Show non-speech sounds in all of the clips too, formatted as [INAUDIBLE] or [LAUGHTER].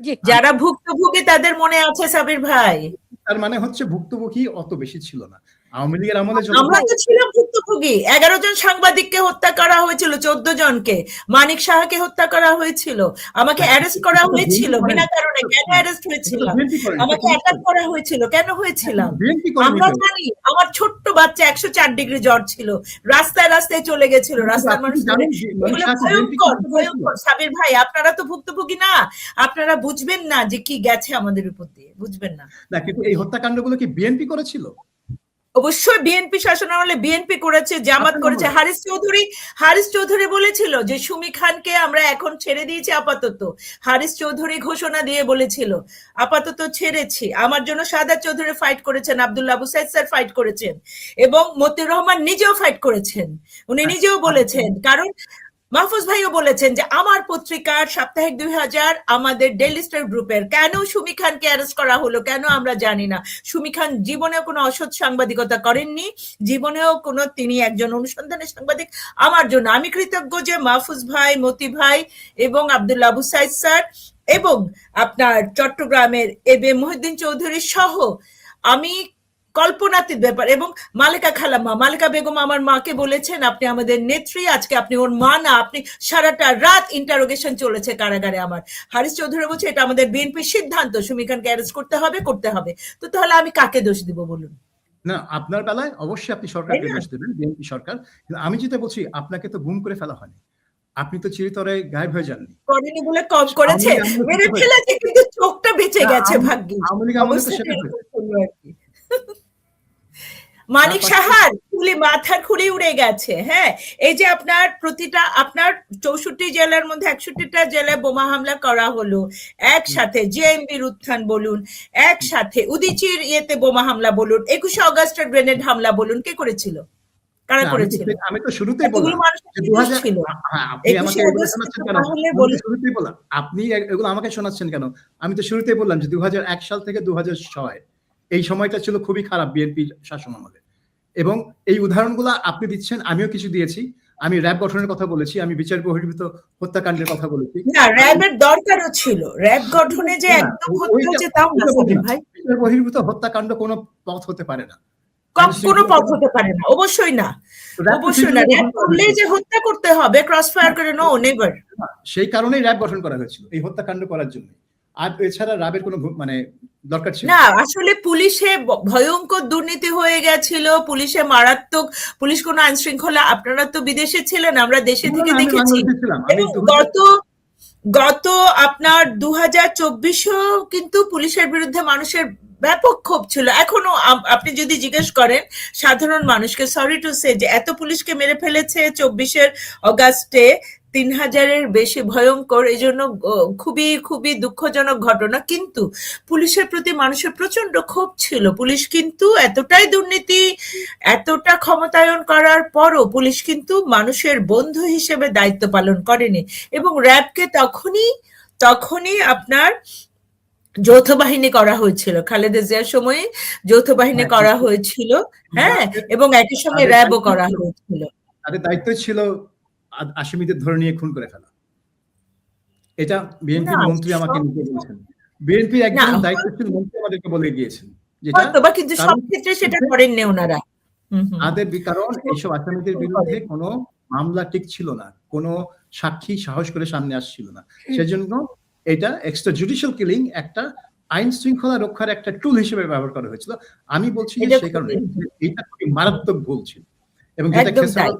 যারা ভুক্তভোগী তাদের মনে আছে সাবির ভাই। তার মানে হচ্ছে ভুক্তভোগী অত বেশি ছিল না। আওয়ামী লীগের আমলে আমরা তো ছিলাম ভুক্তভোগী। এগারো জন সাংবাদিককে হত্যা করা হয়েছিল চোদ্দ জনকে। মানিক সাহাকে হত্যা করা হয়েছিল। আমাকে অ্যারেস্ট করা হয়েছিল বিনা কারণে। কেন অ্যারেস্ট হয়েছিল? আমাকে অ্যাটাক করা হয়েছিল কেন হয়েছিলাম আমরা জানি আমার ছোট্ট বাচ্চা একশো চার ডিগ্রি জ্বর ছিল। রাস্তায় রাস্তায় চলে গেছিল রাস্তার মানুষ ভয়ঙ্কর সাবির ভাই আপনারা তো ভুক্তভোগী না। আপনারা বুঝবেন না যে কি গেছে আমাদের উপর দিয়ে বুঝবেন না। না কিন্তু এই হত্যাকাণ্ডগুলো কি বিএনপি করেছিল? অবশ্যই বিএনপি শাসন আমলে বিএনপি করেছে জামাত করেছে। হারিস চৌধুরী হারিস চৌধুরী বলেছিল যে সুমি খানকে আমরা এখন ছেড়ে দিয়েছি আপাতত। হারিস চৌধুরী ঘোষণা দিয়ে বলেছিল আপাতত ছেড়েছি। আমার জন্য সাদা চৌধুরী ফাইট করেছেন আব্দুল্লাহ আবু সাইদ স্যার ফাইট করেছেন এবং মতিউর রহমান নিজেও ফাইট করেছেন। উনি নিজেও বলেছেন কারণ মাহফুজ ভাইও বলেছেন যে, আমার পত্রিকার সাপ্তাহিক দুই হাজার আমাদের ডেইলি স্টার গ্রুপের কেন সুমি খানকে অ্যারেস্ট করা হলো কেন আমরা জানি না। সুমি খান জীবনেও কোনো অসৎ সাংবাদিকতা করেননি, জীবনেও কোনো তিনি একজন অনুসন্ধানের সাংবাদিক। আমার জন্য আমি কৃতজ্ঞ যে মাহফুজ ভাই, মতি ভাই এবং আব্দুল্লাহ আবু সাইদ স্যার এবং আপনার চট্টগ্রামের এব বে মহিউদ্দিন চৌধুরী সহ আমি কল্পনাতীত ব্যাপার। এবং মালিকা খালাম্মা মালিকা বেগম আমার মাকে বলেছেন আপনি আমাদের নেত্রী আজকে আপনি ওর মা না আপনি সারাটা রাত ইন্টারোগেশন চলেছে কারাগারে আমার। হারিস চৌধুরী বলছে এটা আমাদের বিএনপির সিদ্ধান্ত সুমিখানকে অ্যারেস্ট করতে হবে করতে হবে। তো তাহলে আমি কাকে দোষ দিব বলুন? না আপনার বেলায় অবশ্যই আপনি সরকারকে দোষ দেবেন বিএনপি সরকার। কিন্তু আমি যেটা বলছি আপনাকে তো গুম করে ফেলা হয়নি। আপনি তো চিরতরে গায়েব হয়ে যাননি। করেনি বলে কম করেছে? মেরে ফেলেছে কিন্তু চোখটা বেঁচে গেছে ভাগ্যে। আওয়ামী লীগ আমলে তো সেটা এরকম হয়েছে। হলো আর কি। মানিক সাহার খুলি মাথার খুলি উড়ে গেছে হ্যাঁ। এই যে আপনার প্রতিটা আপনার চৌষট্টি জেলার মধ্যে একষট্টিটা জেলায় বোমা হামলা করা হলো একসাথে জেএমবির উত্থান বলুন একসাথে উদিচির ইয়েতে বোমা হামলা বলুন একুশে অগাস্টের গ্রেনেড হামলা বলুন কে করেছিল? কারা আমি তো- করেছিল আমি তো শুরুতেই বললাম যে কি 2000 দোষ ছিল। হ্যাঁ, আপনি এগুলো বলুন। শুরুতেই বললাম। আপনি এগুলো আমাকে শোনাচ্ছেন কেন? আমি তো শুরুতেই বললাম যে দু হাজার এক সাল থেকে দু হাজার ছয়। এই সময়টা ছিল খুবই খারাপ বিএনপি শাসন আমলে। এবং এই উদাহরণগুলো আপনি দিচ্ছেন আমিও কিছু দিয়েছি। আমি র্যাব গঠনের কথা বলেছি আমি বিচার বহির্ভূত হত্যাকাণ্ডের কথা বলেছি। না র্যাবের দরকারও ছিল। র্যাব গঠনে যে একদম হত্যা তাও না। ভাই। বিচার বহির্ভূত হত্যাকাণ্ড কোনো পথ হতে পারে না। কোনো পথ হতে পারে না অবশ্যই না। অবশ্যই না। র্যাব করলে। যে হত্যা করতে হবে ক্রস ফায়ার করে নো নেভার সেই কারণেই র্যাব গঠন করা হয়েছিল এই হত্যাকাণ্ড করার জন্য। আর এছাড়া র্যাবের কোনো মানে দরকার ছিল? না আসলে পুলিশে ভয়ঙ্কর দুর্নীতি হয়ে গেছিল পুলিশে মারাত্মক পুলিশ কোনো আইন শৃঙ্খলা আপনারা তো বিদেশে ছিলেন আমরা দেশে থেকে দেখেছি। গত গত আপনার দু হাজার চব্বিশেও কিন্তু পুলিশের বিরুদ্ধে মানুষের ব্যাপক ক্ষোভ ছিল। এখনও আপনি যদি জিজ্ঞেস করেন সাধারণ মানুষকে সরি টু সে যে এত পুলিশকে মেরে ফেলেছে চব্বিশের অগাস্টে তিন হাজারের বেশি ভয়ঙ্কর এই জন্য খুবই খুবই দুঃখজনক ঘটনা। কিন্তু পুলিশের প্রতি মানুষের প্রচণ্ড ক্ষোভ ছিল। পুলিশ কিন্তু এতটাই দুর্নীতি এতটা ক্ষমতায়ন করার পরও পুলিশ কিন্তু মানুষের বন্ধু হিসেবে দায়িত্ব পালন করেনি। এবং র্যাবকে তখনই তখনই আপনার যৌথ বাহিনী করা হয়েছিল। খালেদা জিয়ার সময়ে যৌথ বাহিনী হ্যাঁ, করা হয়েছিল। হ্যাঁ এবং একই সঙ্গে তাদের র্যাবও করা হয়েছিল। তাদের দায়িত্ব ছিল আসামিদের ধরে নিয়ে খুন করে ফেলা। এটা বিএনপি মন্ত্রী আমাকে নিতে বলছেন। বিএনপির একজন দায়িত্বশীল মন্ত্রী আমাদেরকে বলে গিয়েছেন যেটা কিন্তু সব ক্ষেত্রে সেটা করেননি ওনারা। হুম হুম। তাদের কারণ এইসব আসামিদের বিরুদ্ধে কোনো মামলা ঠিক ছিল না কোনো সাক্ষী সাহস করে সামনে আসছিল না। সেজন্য এটা এক্সট্রা জুডিশিয়াল কিলিং একটা আইন শৃঙ্খলা রক্ষার একটা টুল হিসেবে ব্যবহার করা হয়েছিল। আমি বলছি যে এটা সেই কারণে এটা খুবই মারাত্মক ভুল ছিল। এবং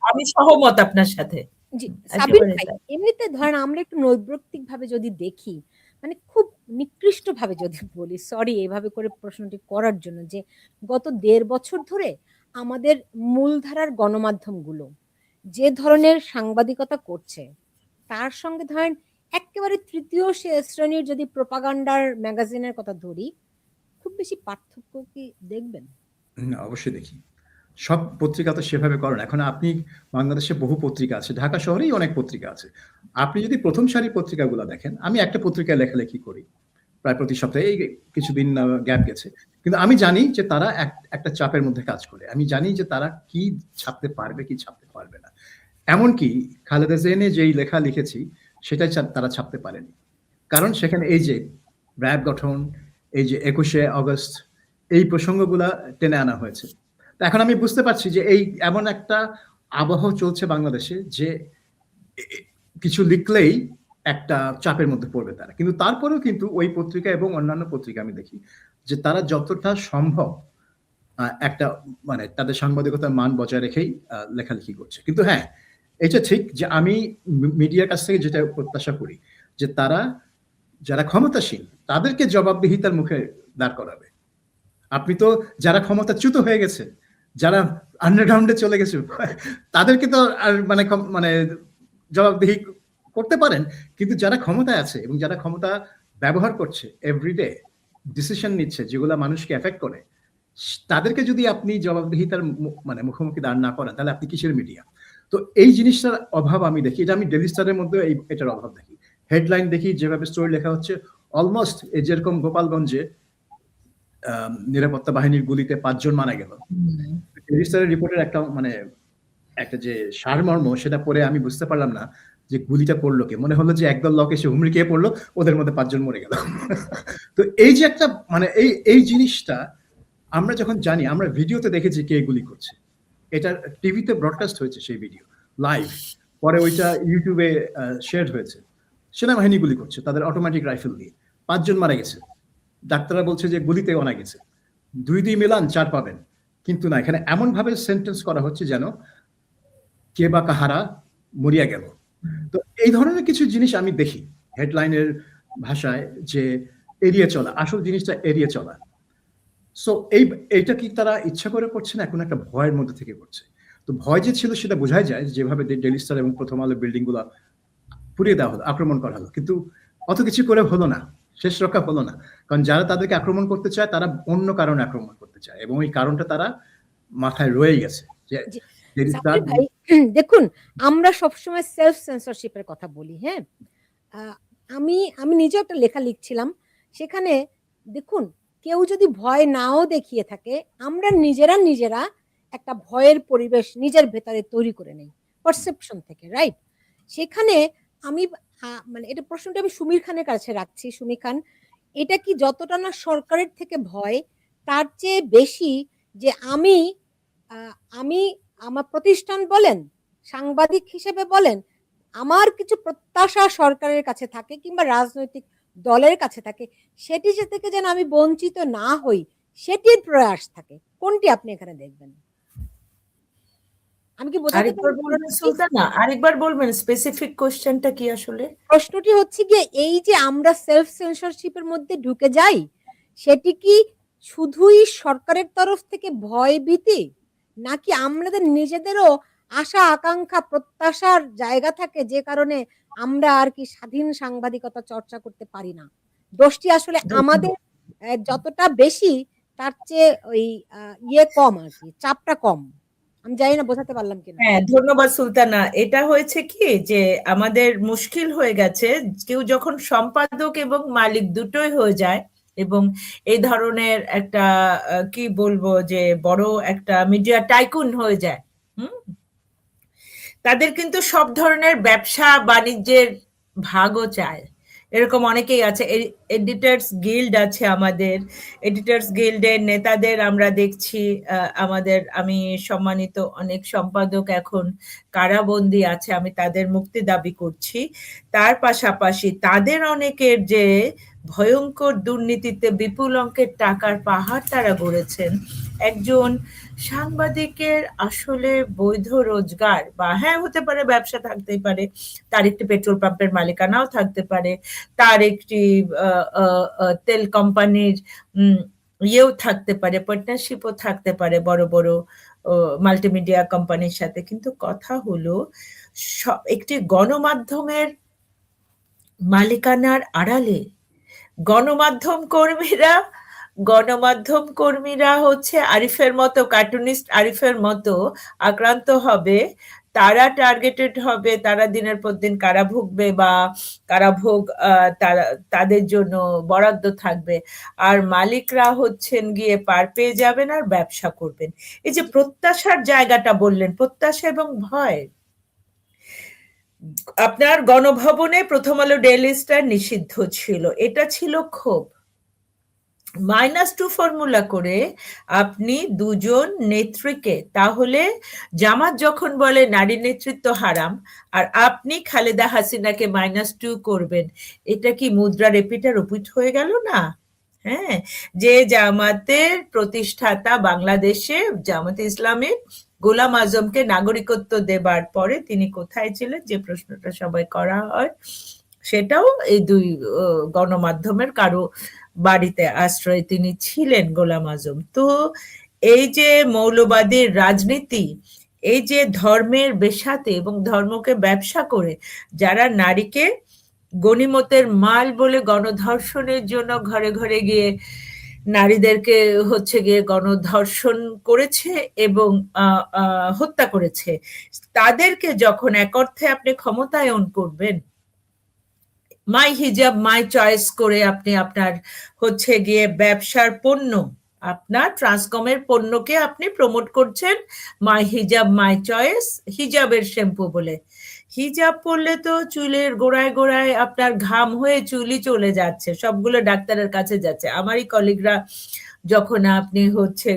আমি সহমত আপনার সাথে। জি সাবির ভাই এমনিতে ধরেন আমরা একটু নৈর্ব্যক্তিক ভাবে যদি দেখি মানে খুব নিকৃষ্ট ভাবে যদি বলি সরি এভাবে করে প্রশ্নটি করার জন্য যে গত দেড় বছর ধরে আমাদের মূলধারার গণমাধ্যমগুলো যে ধরনের সাংবাদিকতা করছে তার সঙ্গে ধরেন একেবারে তৃতীয় শে- শ্রেণির যদি প্রপাগান্ডার ম্যাগাজিনের কথা ধরি খুব বেশি পার্থক্য কি দেখবেন? অবশ্যই দেখি। সব পত্রিকা তো সেভাবে করেন। এখন আপনি বাংলাদেশে বহু পত্রিকা আছে, ঢাকা শহরেই অনেক পত্রিকা আছে। আপনি যদি প্রথম সারি পত্রিকাগুলো দেখেন, আমি একটা পত্রিকায় লেখালেখি করি। প্রায় প্রতি সপ্তাহে এই কিছুদিন গ্যাপ গেছে। কিন্তু আমি জানি যে তারা এক- একটা চাপের মধ্যে কাজ করে। আমি জানি যে তারা কি ছাপতে পারবে, কি ছাপতে পারবে না। এমনকি খালেদা জেনে যেই লেখা লিখেছি, সেটাই তারা ছাপতে পারেনি। কারণ সেখানে এই যে র্যাব গঠন, এই যে একুশে অগস্ট এই প্রসঙ্গগুলা টেনে আনা হয়েছে। এখন আমি বুঝতে পারছি যে এই এমন একটা আবহ চলছে বাংলাদেশে যে কিছু লিখলেই একটা চাপের মধ্যে পড়বে তারা। কিন্তু তারপরেও কিন্তু ওই পত্রিকা এবং অন্যান্য পত্রিকা আমি দেখি যে তারা যতটা সম্ভব একটা মানে তাদের সাংবাদিকতার মান বজায় রেখেই লেখালেখি করছে। কিন্তু হ্যাঁ এটা ঠিক যে আমি মিডিয়ার কাছ থেকে যেটা প্রত্যাশা করি যে তারা যারা ক্ষমতাসীন তাদেরকে জবাবদিহিতার মুখে দাঁড় করাবে। আপনি তো যারা ক্ষমতাচ্যুত হয়ে গেছে যারা আন্ডারগ্রাউন্ডে চলে গেছে, তাদেরকে তো আর মানে মানে জবাবদিহি করতে পারেন, কিন্তু যারা ক্ষমতায় আছে এবং যারা ক্ষমতা ব্যবহার করছে এভরিডে ডিসিশন নিচ্ছে, যেগুলো মানুষকে এফেক্ট করে, তাদেরকে যদি আপনি জবাবদিহিতার মানে মুখোমুখি দাঁড় না করেন, তাহলে আপনি কিসের মিডিয়া তো এই জিনিসটার অভাব আমি দেখি, এটা আমি ডেলি স্টারের মধ্যে এই, এটার অভাব দেখি। হেডলাইন দেখি, যেভাবে স্টোরি লেখা হচ্ছে অলমোস্ট যেরকম গোপালগঞ্জে নিরাপত্তা বাহিনীর গুলিতে পাঁচজন মারা গেল। ডেলি স্টারের রিপোর্টের একটা মানে একটা যে সারমর্ম সেটা পরে আমি বুঝতে পারলাম না যে গুলিটা পড়ল কে। মনে হলো যে একদল লোক এসে হুমড়ি খেয়ে পড়ল ওদের মধ্যে পাঁচজন মরে গেল। তো এই যে একটা মানে এই এই জিনিসটা আমরা যখন জানি আমরা ভিডিওতে দেখেছি কে গুলি করছে। এটা টিভিতে ব্রডকাস্ট হয়েছে সেই ভিডিও লাইভ পরে ওইটা ইউটিউবে শেয়ার হয়েছে। সেনাবাহিনী গুলি করছে তাদের অটোমেটিক রাইফেল দিয়ে। পাঁচজন মারা গেছে। ডাক্তাররা বলছে যে গুলিতে অনা গেছে। দুই দুই মিলান চার পাবেন। কিন্তু না, এখানে এমন ভাবে সেন্টেন্স করা হচ্ছে যেন কে বা কাহারা মরিয়া গেল। তো এই ধরনের কিছু জিনিস আমি দেখি হেডলাইনের ভাষায় যে এড়িয়ে চলা, আসল জিনিসটা এড়িয়ে চলা। সো এই, এইটা কি তারা ইচ্ছা করে করছে না? এখন একটা ভয়ের মধ্যে থেকে করছে। তো ভয় যে ছিল সেটা বোঝাই যায় যেভাবে ডেলি স্টার এবং প্রথম আলো বিল্ডিংগুলো পুড়িয়ে দেওয়া হলো, আক্রমণ করা হলো। কিন্তু অত কিছু করে হলো না। শেষ রক্ষা হলো না। কারণ যারা তাদেরকে আক্রমণ করতে চায় তারা অন্য কারণে আক্রমণ করতে চায় এবং ওই কারণটা তারা মাথায় রয়ে গেছে [CLEARS THROAT] দেখুন আমরা সবসময় সেলফ সেন্সরশিপের কথা বলি হ্যাঁ? আমি আমি নিজেও একটা লেখা লিখছিলাম সেখানে দেখুন কেউ যদি ভয় নাও দেখিয়ে থাকে আমরা নিজেরা নিজেরা একটা ভয়ের পরিবেশ নিজের ভেতরে তৈরি করে নেই পারসেপশন থেকে রাইট সেখানে আমি মানে এটা প্রশ্নটা আমি সুমির খানের কাছে রাখছি। সুমি খান, এটা কি যতটা না সরকারের থেকে ভয়, তার চেয়ে বেশি যে আমি আমি আমার প্রতিষ্ঠান বলেন, সাংবাদিক হিসেবে বলেন, আমার কিছু প্রত্যাশা সরকারের কাছে থাকে কিংবা রাজনৈতিক দলের কাছে থাকে, সেটি থেকে যেন আমি বঞ্চিত না হই, সেটির প্রয়াস থাকে। কোনটি আপনি এখানে দেখবেন? আমি কি বোঝাতে বলবেন? সুলতানা আরেকবার বলবেন স্পেসিফিক কোশ্চেনটা কি আসলে? প্রশ্নটি হচ্ছে গিয়ে এই যে আমরা সেলফ সেন্সরশিপের মধ্যে ঢুকে যাই সেটি কি শুধুই সরকারের তরফ থেকে ভয় ভীতি নাকি আমাদের নিজেদেরও আশা আকাঙ্ক্ষা প্রত্যাশার জায়গা থাকে যে কারণে আমরা আর কি স্বাধীন সাংবাদিকতা চর্চা করতে পারি না? দোষটি আসলে আমাদের আহ, যতটা বেশি তার চেয়ে ওই আহ, ইয়ে কম আর কি চাপটা কম। আমি জানি না, বোঝাতে পারলাম কিনা। হ্যাঁ ধন্যবাদ সুলতানা। এটা হয়েছে কি যে আমাদের মুশকিল হয়ে গেছে, কেউ যখন সম্পাদক এবং মালিক দুটোই হয়ে যায় এবং এই ধরনের একটা কি বলব যে বড় একটা মিডিয়া টাইকুন হয়ে যায়, হুম? তাদের কিন্তু সব ধরনের ব্যবসা বাণিজ্যের ভাগও চায়। এরকম অনেকেই আছে। এডিটার্স গিল্ড আছে আমাদের। এডিটার্স গিল্ডের নেতাদের আমরা দেখছি। আমাদের, আমি সম্মানিত অনেক সম্পাদক এখন কারাবন্দি আছে, আমি তাদের মুক্তি দাবি করছি। তার পাশাপাশি তাদের অনেকের যে ভয়ঙ্কর দুর্নীতিতে বিপুল অঙ্কের টাকার পাহাড় তারা গড়েছেন। একজন সাংবাদিকের আসলে বৈধ রোজগার বা হ্যাঁ হতে পারে, ব্যবসা থাকতেই পারে, তার একটি পেট্রোল পাম্পের মালিকানাও থাকতে পারে, তার একটি তেল কোম্পানির ইয়েও থাকতে পারে, পার্টনারশিপও থাকতে পারে বড় বড় মাল্টিমিডিয়া কোম্পানির সাথে। কিন্তু কথা হলো একটি গণমাধ্যমের মালিকানার আড়ালে গণমাধ্যম কর্মীরা গণমাধ্যম কর্মীরা হচ্ছে আরিফের মতো কার্টুনিস্ট আরিফের মতো আক্রান্ত হবে। তারা টার্গেটেড হবে তারা দিনের পর দিন কারা ভুগবে বা কারাভোগ আহ, তারা তাদের জন্য বরাদ্দ থাকবে। আর মালিকরা হচ্ছেন গিয়ে পার পেয়ে যাবেন আর ব্যবসা করবেন। এই যে প্রত্যাশার জায়গাটা বললেন প্রত্যাশা এবং ভয়। আপনার গণভবনে প্রথম আলো ডেইলি স্টার নিষিদ্ধ ছিল। এটা ছিল ক্ষোভ। মাইনাস টু ফর্মুলা করে আপনি দুজন নেত্রীকে, তাহলে জামাত যখন বলে নারী নেতৃত্ব হারাম, আর আপনি খালেদা হাসিনাকে মাইনাস টু করবেন, এটা কি মুদ্রা রেপিটার উপিট হয়ে গেল না? হ্যাঁ যে জামাতের প্রতিষ্ঠাতা বাংলাদেশে, জামাতে ইসলামী গোলাম আজমকে নাগরিকত্ব দেবার পরে তিনি কোথায় ছিলেন? যে প্রশ্নটা সবাই করা হয়, সেটাও এই দুই গণমাধ্যমের কারও বাড়িতে আশ্রয় তিনি ছিলেন গোলাম আজম। তো এই যে মৌলবাদীর রাজনীতি, এই যে ধর্মের বেশাতে এবং ধর্মকে ব্যবসা করে, যারা নারীকে গণিমতের মাল বলে গণধর্ষণের জন্য ঘরে ঘরে গিয়ে নারীদেরকে হচ্ছে গিয়ে গণধর্ষণ করেছে এবং হত্যা করেছে। তাদেরকে যখন এক অর্থে আপনি ক্ষমতায়ন করবেন, মাই হিজাব, মাই চয়েস করে আপনি আপনার হচ্ছে গিয়ে ব্যবসার পণ্য, আপনার ট্রান্সকমের পণ্যকে আপনি প্রমোট করছেন মাই হিজাব, মাই চয়েস, হিজাবের শ্যাম্পু বলে। হিজাব পরলে তো চুলের গোড়ায় গোড়ায় আপনার ঘাম হয়ে চুলই চলে যাচ্ছে, সবগুলো ডাক্তারের কাছে যাচ্ছে। আমারই কলিগরা যখন আপনি হচ্ছে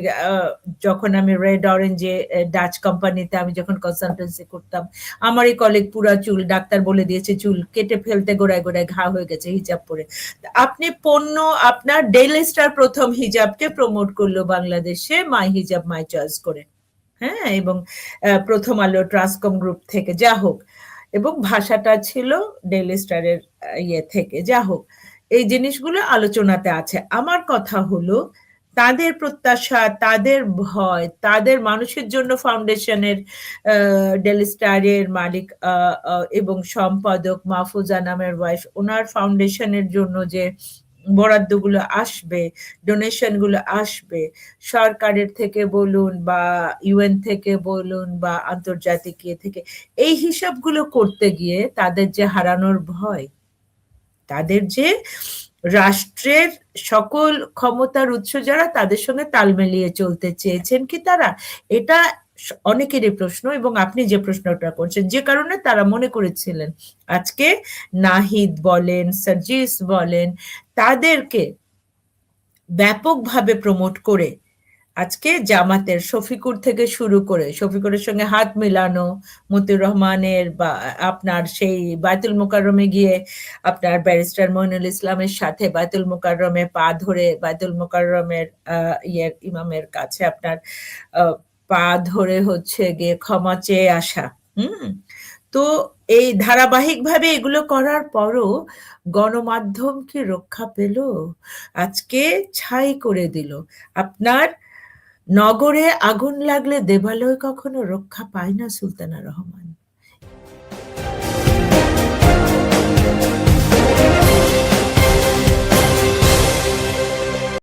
যখন আমি রেড, অরেঞ্জে ডাচ কোম্পানিতে আমি যখন কনসালটেন্সি করতাম, আমারই কলিগ পুরা চুল, ডাক্তার বলে দিয়েছে, চুল কেটে ফেলতে গোড়ায় গোড়ায় ঘা হয়ে গেছে হিজাব পরে। আপনি পণ্য, আপনার ডেইলি স্টার প্রথম হিজাবকে প্রমোট করল বাংলাদেশে মাই হিজাব মাই চয়েস করে। হ্যাঁ এবং প্রথম আলো ট্রান্সকম গ্রুপ থেকে, যা হোক। এবং ভাষাটা ছিল ডেইলি স্টারের ইয়ে থেকে, যা হোক। এই জিনিসগুলো আলোচনাতে আছে। আমার কথা হলো, তাদের প্রত্যাশা, তাদের ভয়, তাদের মানুষের জন্য ফাউন্ডেশনের ডেলি স্টারের মালিক এবং সম্পাদক মাহফুজা নামের ওয়াইফ ওনার ফাউন্ডেশনের জন্য যে বরাদ্দগুলো আসবে ডোনেশনগুলো আসবে। সরকারের থেকে বলুন বা ইউএন থেকে বলুন বা আন্তর্জাতিক ইয়ে থেকে, এই হিসাবগুলো করতে গিয়ে তাদের যে হারানোর ভয়, তাদের যে রাষ্ট্রের সকল ক্ষমতার উৎস যারা তাদের সঙ্গে তাল মিলিয়ে চলতে চেয়েছেন কি তারা? এটা অনেকেরই প্রশ্ন এবং আপনি যে প্রশ্নটা করছেন, যে কারণে তারা মনে করেছিলেন, আজকে নাহিদ বলেন সার্জিস বলেন, তাদেরকে ব্যাপকভাবে প্রমোট করে আজকে জামাতের শফিকুর থেকে শুরু করে, শফিকুরের সঙ্গে হাত মিলানো, মতিউর রহমানের বা, আপনার সেই বায়তুল মোকাররমে গিয়ে আপনার ব্যারিস্টার মইনুল ইসলামের সাথে বায়তুল মোকাররমে পা ধরে, বায়তুল মোকাররমের ইয়ের ইমামের কাছে আপনার পা ধরে হচ্ছে গিয়ে ক্ষমা চেয়ে আসা, হুম? তো এই ধারাবাহিকভাবে এগুলো করার পরও গণমাধ্যম কি রক্ষা পেল, আজকে ছাই করে দিল। আপনার নগরে আগুন লাগলে দেবালয় কখনো রক্ষা পায় না সুলতানা রহমান।